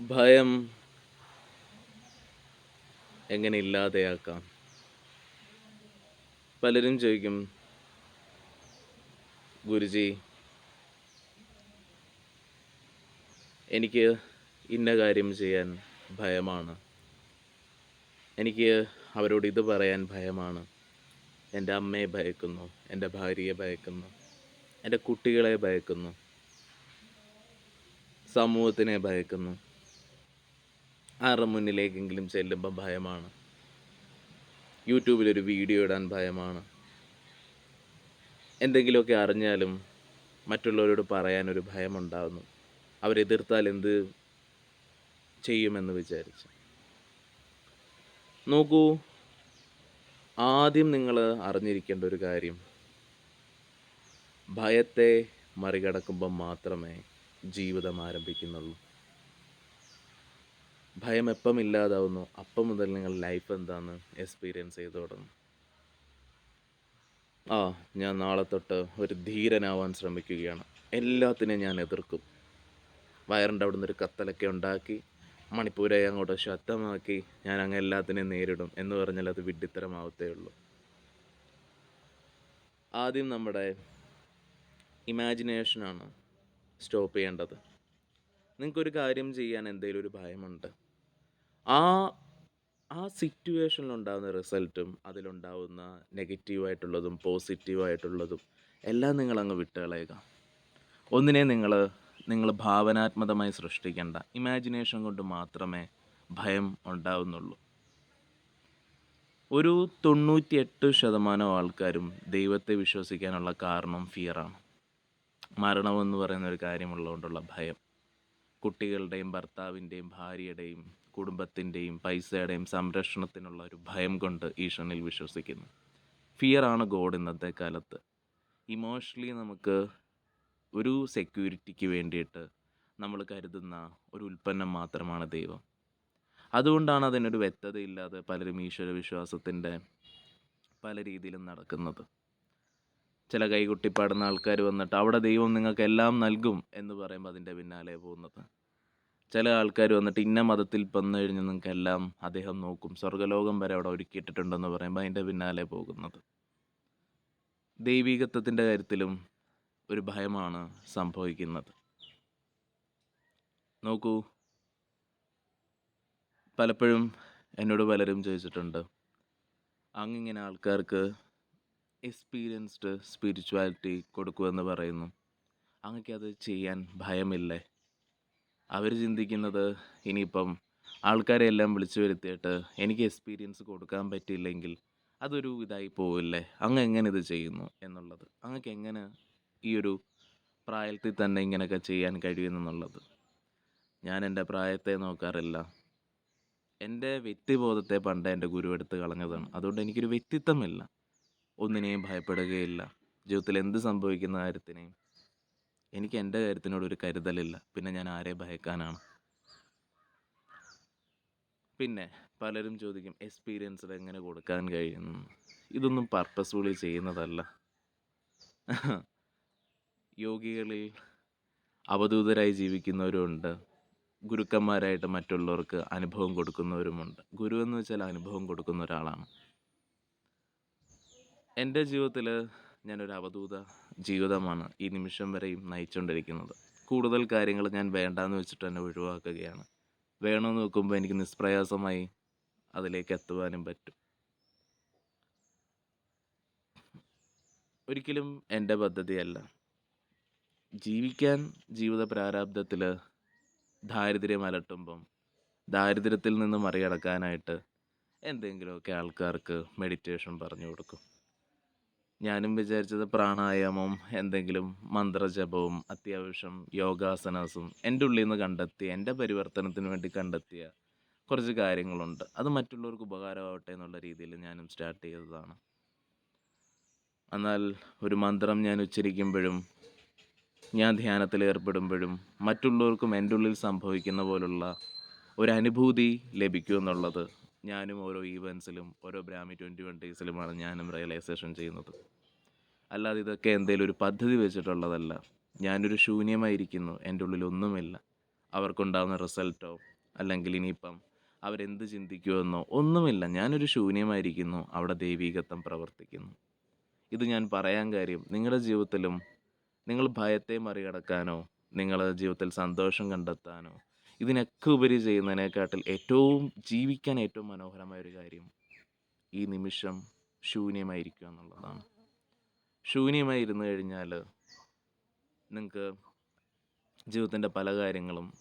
ഭയം എങ്ങനെ ഇല്ലാതെയാക്കാം? പലരും ചോദിക്കും ഗുരുജി എനിക്ക് ഇന്ന കാര്യം ചെയ്യാൻ ഭയമാണ്. എനിക്ക് അവരോട് ഇത് പറയാൻ ഭയമാണ്. എന്റെ അമ്മയെ ഭയക്കുന്നു എന്റെ ഭാര്യയെ ഭയക്കുന്നു എന്റെ കുട്ടികളെ ഭയക്കുന്നു സമൂഹത്തിനെ ഭയക്കുന്നു. ആരുടെ മുന്നിലേക്കെങ്കിലും ചെല്ലുമ്പോൾ ഭയമാണ്. യൂട്യൂബിലൊരു വീഡിയോ ഇടാൻ ഭയമാണ്. എന്തെങ്കിലുമൊക്കെ അറിഞ്ഞാലും മറ്റുള്ളവരോട് പറയാനൊരു ഭയമുണ്ടാകുന്നു അവരെതിർത്താൽ എന്ത് ചെയ്യുമെന്ന് വിചാരിച്ച്. നോക്കൂ ആദ്യം നിങ്ങൾ അറിഞ്ഞിരിക്കേണ്ട ഒരു കാര്യം ഭയത്തെ മറികടക്കുമ്പോൾ മാത്രമേ ജീവിതം ആരംഭിക്കുന്നുള്ളൂ. ഭയം എപ്പം ഇല്ലാതാവുന്നു? അപ്പം മുതൽ നിങ്ങൾ ലൈഫ് എന്താന്ന് എക്സ്പീരിയൻസ് ചെയ്തു തുടങ്ങും? ആ ഞാൻ നാളെ തൊട്ട് ഒരു ധീരനാവാൻ ശ്രമിക്കുകയാണ്. എല്ലാത്തിനെയും ഞാൻ എതിർക്കും. വയറിന്റെ അവിടെ ഒരു കത്തലൊക്കെ ഉണ്ടാക്കി മണിപ്പൂരെ അങ്ങോട്ട് ശക്തമാക്കി ഞാൻ അങ്ങ് എല്ലാത്തിനെയും നേരിടും എന്ന് പറഞ്ഞാൽ അത് വിഡ്ഢിത്തരമാവത്തേ ഉള്ളൂ. ആദ്യം നമ്മുടെ ഇമാജിനേഷനാണ് സ്റ്റോപ്പ് ചെയ്യേണ്ടത്. നിങ്ങൾക്കൊരു കാര്യം ചെയ്യാൻ എന്തെങ്കിലും ഒരു ഭയമുണ്ട്. ആ ആ സിറ്റുവേഷനിലുണ്ടാകുന്ന റിസൾട്ടും അതിലുണ്ടാവുന്ന നെഗറ്റീവായിട്ടുള്ളതും പോസിറ്റീവായിട്ടുള്ളതും എല്ലാം നിങ്ങളങ്ങ് വിട്ടുകളയുക. ഒന്നിനെ നിങ്ങൾ നിങ്ങൾ ഭാവനാത്മകമായി സൃഷ്ടിക്കേണ്ട ഇമാജിനേഷൻ കൊണ്ട് മാത്രമേ ഭയം ഉണ്ടാവുന്നുള്ളൂ. ഒരു തൊണ്ണൂറ്റിയെട്ട് ശതമാനം ആൾക്കാരും ദൈവത്തെ വിശ്വസിക്കാനുള്ള കാരണം ഫിയറാണ് മരണമെന്ന് പറയുന്ന ഒരു കാര്യമുള്ളതുകൊണ്ടുള്ള ഭയം. കുട്ടികളുടെയും ഭർത്താവിന്റെയും ഭാര്യയുടെയും കുടുംബത്തിന്റെയും പൈസയുടെയും സംരക്ഷണത്തിനുള്ള ഒരു ഭയം കൊണ്ട് ഈശ്വരനിൽ വിശ്വസിക്കുന്നു. ഫിയർ ആണ് ഗോഡ് ഇന്നത്തെ കാലത്ത്. ഇമോഷണലി നമുക്ക് ഒരു സെക്യൂരിറ്റിക്ക് വേണ്ടിയിട്ട് നമ്മൾ കരുതുന്ന ഒരു ഉൽപ്പന്നം മാത്രമാണ് ദൈവം. അതുകൊണ്ടാണ് അതിനൊരു വ്യക്തതയില്ലാതെ പലരും ഈശ്വര വിശ്വാസത്തിന്റെ പല രീതിയിലും നടക്കുന്നത്. ചില കൈകൊട്ടിപ്പാടുന്ന ആൾക്കാർ വന്നിട്ട് അവിടെ ദൈവം നിങ്ങൾക്ക് എല്ലാം നൽകും എന്ന് പറയുമ്പോൾ അതിന്റെ പിന്നാലെ പോകുന്നത്. ചില ആൾക്കാർ വന്നിട്ട് ഇന്ന മതത്തിൽ വന്നു കഴിഞ്ഞാൽ നിങ്ങൾക്കെല്ലാം അദ്ദേഹം നോക്കും. സ്വർഗലോകം വരെ അവിടെ ഒരുക്കിയിട്ടിട്ടുണ്ടെന്ന് പറയുമ്പോൾ അതിന്റെ പിന്നാലെ പോകുന്നത്. ദൈവികത്വത്തിന്റെ കാര്യത്തിലും ഒരു ഭയമാണ് സംഭവിക്കുന്നത്. നോക്കൂ. പലപ്പോഴും എന്നോട് പലരും ചോദിച്ചിട്ടുണ്ട്. അങ്ങിങ്ങനെ ആൾക്കാർക്ക് എക്സ്പീരിയൻസ്ഡ് സ്പിരിച്വാലിറ്റി കൊടുക്കുമെന്ന് പറയുന്നു. അങ്ങക്ക് അത് ചെയ്യാൻ ഭയമില്ലേ? അവർ ചിന്തിക്കുന്നത് ഇനിയിപ്പം ആൾക്കാരെ എല്ലാം വിളിച്ചു വരുത്തിയിട്ട് എനിക്ക് എക്സ്പീരിയൻസ് കൊടുക്കാൻ പറ്റിയില്ലെങ്കിൽ അതൊരു ഇതായി പോവില്ലേ? അങ്ങ് എങ്ങനെ ഇത് ചെയ്യുന്നു എന്നുള്ളത്? അങ്ങക്ക് എങ്ങനെ ഈ ഒരു പ്രായത്തിൽ തന്നെ ഇങ്ങനെയൊക്കെ ചെയ്യാൻ കഴിയുമെന്നുള്ളത് ഞാൻ എന്റെ പ്രായത്തെ നോക്കാറില്ല. എന്റെ വ്യക്തിബോധത്തെ പണ്ട് എന്റെ ഗുരു എടുത്ത് കളഞ്ഞതാണ്. അതുകൊണ്ട് എനിക്കൊരു വ്യക്തിത്വമില്ല. ഒന്നിനെയും ഭയപ്പെടുകയില്ല. ജീവിതത്തിൽ എന്ത് സംഭവിക്കുന്ന കാര്യത്തിനെയും എനിക്ക് എന്റെ കാര്യത്തിനോട് ഒരു കരുതലില്ല. പിന്നെ ഞാൻ ആരെ ഭയക്കാനാണ്? പിന്നെ പലരും ചോദിക്കും എക്സ്പീരിയൻസ് എങ്ങനെ കൊടുക്കാൻ കഴിയുന്നു ഇതൊന്നും പർപ്പസ്ഫുള്ളി ചെയ്യുന്നതല്ല. യോഗികളിൽ അവധൂതരായി ജീവിക്കുന്നവരുമുണ്ട്. ഗുരുക്കന്മാരായിട്ട് മറ്റുള്ളവർക്ക് അനുഭവം കൊടുക്കുന്നവരുമുണ്ട്. ഗുരു എന്ന് വെച്ചാൽ അനുഭവം കൊടുക്കുന്ന ഒരാളാണ്. എന്റെ ജീവിതത്തിൽ ഞാനൊരു അവധൂത ജീവിതമാണ് ഈ നിമിഷം വരെയും നയിച്ചുകൊണ്ടിരിക്കുന്നത് കൂടുതൽ കാര്യങ്ങൾ ഞാൻ വേണ്ടാന്ന് വെച്ചിട്ട് തന്നെ ഒഴിവാക്കുകയാണ്. വേണമെന്ന് നോക്കുമ്പോൾ എനിക്ക് നിഷ്പ്രയാസമായി അതിലേക്ക് എത്തുവാനും പറ്റും. ഒരിക്കലും എന്റെ പദ്ധതിയല്ല. ജീവിക്കാൻ ജീവിത പ്രാരാബ്ദത്തിൽ ദാരിദ്ര്യം അലട്ടുമ്പം ദാരിദ്ര്യത്തിൽ നിന്ന് മറികടക്കാനായിട്ട് എന്തെങ്കിലുമൊക്കെ ആൾക്കാർക്ക് മെഡിറ്റേഷൻ പറഞ്ഞു കൊടുക്കും. ഞാനും വിചാരിച്ചത് പ്രാണായാമം എന്തെങ്കിലും മന്ത്രജപവും അത്യാവശ്യം യോഗാസനാസും എന്റെ ഉള്ളിൽ നിന്ന് കണ്ടെത്തി എന്റെ പരിവർത്തനത്തിന് വേണ്ടി കണ്ടെത്തിയ കുറച്ച് കാര്യങ്ങളുണ്ട്. അത് മറ്റുള്ളവർക്ക് ഉപകാരമാവട്ടെ എന്നുള്ള രീതിയിൽ ഞാനും സ്റ്റാർട്ട് ചെയ്തതാണ്. എന്നാൽ ഒരു മന്ത്രം ഞാൻ ഉച്ചരിക്കുമ്പോഴും ഞാൻ ധ്യാനത്തിൽ ഏർപ്പെടുമ്പോഴും മറ്റുള്ളവർക്കും എന്റെ ഉള്ളിൽ സംഭവിക്കുന്ന പോലുള്ള ഒരു അനുഭൂതി ലഭിക്കുമെന്നുള്ളത് ഞാനും ഓരോ ഈവൻസിലും ഓരോ ബ്രാമി ട്വന്റി വൺ ഡേയ്സിലുമാണ് ഞാനും റിയലൈസേഷൻ ചെയ്യുന്നത്. അല്ലാതെ ഇതൊക്കെ എന്തെങ്കിലും ഒരു പദ്ധതി വെച്ചിട്ടുള്ളതല്ല. ഞാനൊരു ശൂന്യമായിരിക്കുന്നു എന്റെ ഉള്ളിൽ ഒന്നുമില്ല അവർക്കുണ്ടാകുന്ന റിസൾട്ടോ അല്ലെങ്കിൽ ഇനിയിപ്പം അവരെന്ത് ചിന്തിക്കുമെന്നോ ഒന്നുമില്ല. ഞാനൊരു ശൂന്യമായിരിക്കുന്നു അവിടെ ദൈവീകത്വം പ്രവർത്തിക്കുന്നു. ഇത് ഞാൻ പറയാൻ കാര്യം നിങ്ങളുടെ ജീവിതത്തിലും നിങ്ങൾ ഭയത്തെ മറികടക്കാനോ നിങ്ങളുടെ ജീവിതത്തിൽ സന്തോഷം കണ്ടെത്താനോ ഇതിനൊക്കെ ഉപരി ചെയ്യുന്നതിനെക്കാട്ടിൽ ഏറ്റവും ജീവിക്കാൻ ഏറ്റവും മനോഹരമായ ഒരു കാര്യം ഈ നിമിഷം ശൂന്യമായിരിക്കുക എന്നുള്ളതാണ്. ശൂന്യമായി ഇരുന്ന് കഴിഞ്ഞാൽ നിങ്ങൾക്ക് ജീവിതത്തിന്റെ പല കാര്യങ്ങളും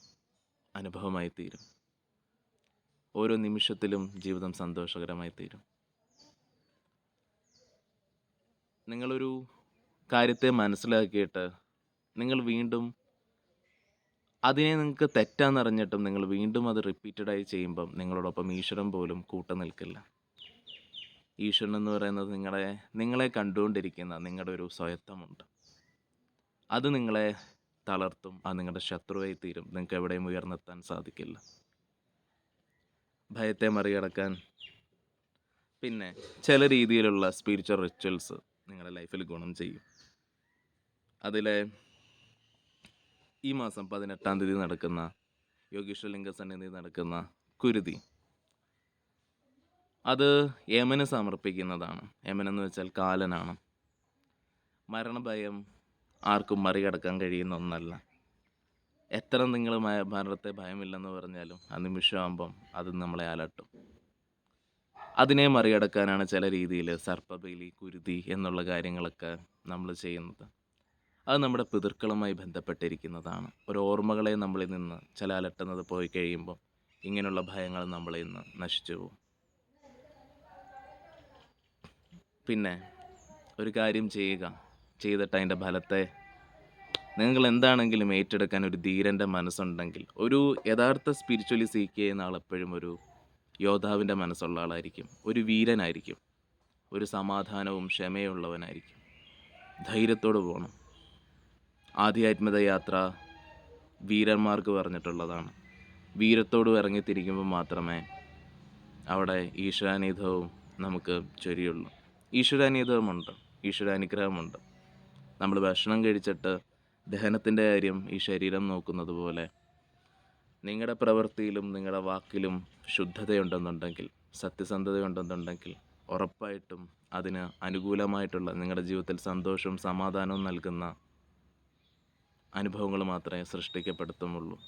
അനുഭവമായി തീരും. ഓരോ നിമിഷത്തിലും ജീവിതം സന്തോഷകരമായി തീരും. നിങ്ങളൊരു കാര്യത്തെ മനസ്സിലാക്കിയിട്ട് നിങ്ങൾ വീണ്ടും അതിനെ നിങ്ങൾക്ക് തെറ്റാന്നറിഞ്ഞിട്ടും നിങ്ങൾ വീണ്ടും അത് റിപ്പീറ്റഡായി ചെയ്യുമ്പം നിങ്ങളോടൊപ്പം ഈശ്വരൻ പോലും കൂട്ടു നിൽക്കില്ല ഈശ്വരൻ എന്ന് പറയുന്നത് നിങ്ങളെ നിങ്ങളെ കണ്ടുകൊണ്ടിരിക്കുന്ന നിങ്ങളുടെ ഒരു സ്വയത്വമുണ്ട് അത് നിങ്ങളെ തളർത്തും അത് നിങ്ങളുടെ ശത്രുവായി തീരും നിങ്ങൾക്ക് എവിടെയും ഉയർന്നെത്താൻ സാധിക്കില്ല. ഭയത്തെ മറികടക്കാൻ പിന്നെ ചില രീതിയിലുള്ള സ്പിരിച്വൽ റിച്വൽസ് നിങ്ങളുടെ ലൈഫിൽ ഗുണം ചെയ്യും. അതിലെ ഈ മാസം പതിനെട്ടാം തീയതി നടക്കുന്ന യോഗീശ്വരലിംഗ സന്നിധി നടക്കുന്ന കുരുതി. അത് യമന് സമർപ്പിക്കുന്നതാണ്. യമൻ എന്ന് വെച്ചാൽ കാലനാണ്. മരണഭയം ആർക്കും മറികടക്കാൻ കഴിയുന്ന ഒന്നല്ല. എത്ര നിങ്ങൾ മരണത്തെ ഭയമില്ലെന്ന് പറഞ്ഞാലും ആ നിമിഷമാകുമ്പം അത് നമ്മളെ അലട്ടും. അതിനെ മറികടക്കാനാണ് ചില രീതിയിൽ സർപ്പബലി കുരുതി എന്നുള്ള കാര്യങ്ങളൊക്കെ നമ്മൾ ചെയ്യുന്നത്. അത് നമ്മുടെ പിതൃക്കളുമായി ബന്ധപ്പെട്ടിരിക്കുന്നതാണ്. ഒരു ഓർമ്മകളെ നമ്മളിൽ നിന്ന് ചില അലട്ടുന്നത് പോയി കഴിയുമ്പോൾ ഇങ്ങനെയുള്ള ഭയങ്ങൾ നമ്മളിൽ നിന്ന് നശിച്ചു പോകും. പിന്നെ ഒരു കാര്യം ചെയ്യുക. ചെയ്തിട്ട് അതിന്റെ ഫലത്തെ നിങ്ങൾ എന്താണെങ്കിലും ഏറ്റെടുക്കാൻ ഒരു ധീരന്റെ മനസ്സുണ്ടെങ്കിൽ ഒരു യഥാർത്ഥ സ്പിരിച്വലി സീക്ക് ചെയ്യുന്ന ആൾ എപ്പോഴും ഒരു യോദ്ധാവിന്റെ മനസ്സുള്ള ആളായിരിക്കും. ഒരു വീരനായിരിക്കും. ഒരു സമാധാനവും ക്ഷമയുള്ളവനായിരിക്കും. ധൈര്യത്തോട് പോകണം. ആധ്യാത്മിക യാത്ര വീരന്മാർക്ക് പറഞ്ഞിട്ടുള്ളതാണ്. വീരത്തോട് ഇറങ്ങിത്തിരിക്കുമ്പോൾ മാത്രമേ അവിടെ ഈശ്വരാനുഗ്രഹവും നമുക്ക് ചൊരിയുള്ളൂ. ഈശ്വരാനുഗ്രഹമുണ്ട് ഈശ്വരാനുഗ്രഹമുണ്ട്. നമ്മൾ ഭക്ഷണം കഴിച്ചിട്ട് ദഹനത്തിന്റെ കാര്യം ഈ ശരീരം നോക്കുന്നത് പോലെ നിങ്ങളുടെ പ്രവൃത്തിയിലും നിങ്ങളുടെ വാക്കിലും ശുദ്ധതയുണ്ടെന്നുണ്ടെങ്കിൽ സത്യസന്ധതയുണ്ടെന്നുണ്ടെങ്കിൽ ഉറപ്പായിട്ടും അതിന് അനുകൂലമായിട്ടുള്ള നിങ്ങളുടെ ജീവിതത്തിൽ സന്തോഷവും സമാധാനവും നൽകുന്ന അനുഭവങ്ങൾ മാത്രമേ സൃഷ്ടിക്കപ്പെടുത്തുമുള്ളൂ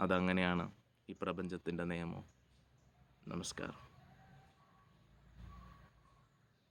അതങ്ങനെയാണ് ഈ പ്രപഞ്ചത്തിന്റെ നിയമം. നമസ്കാരം.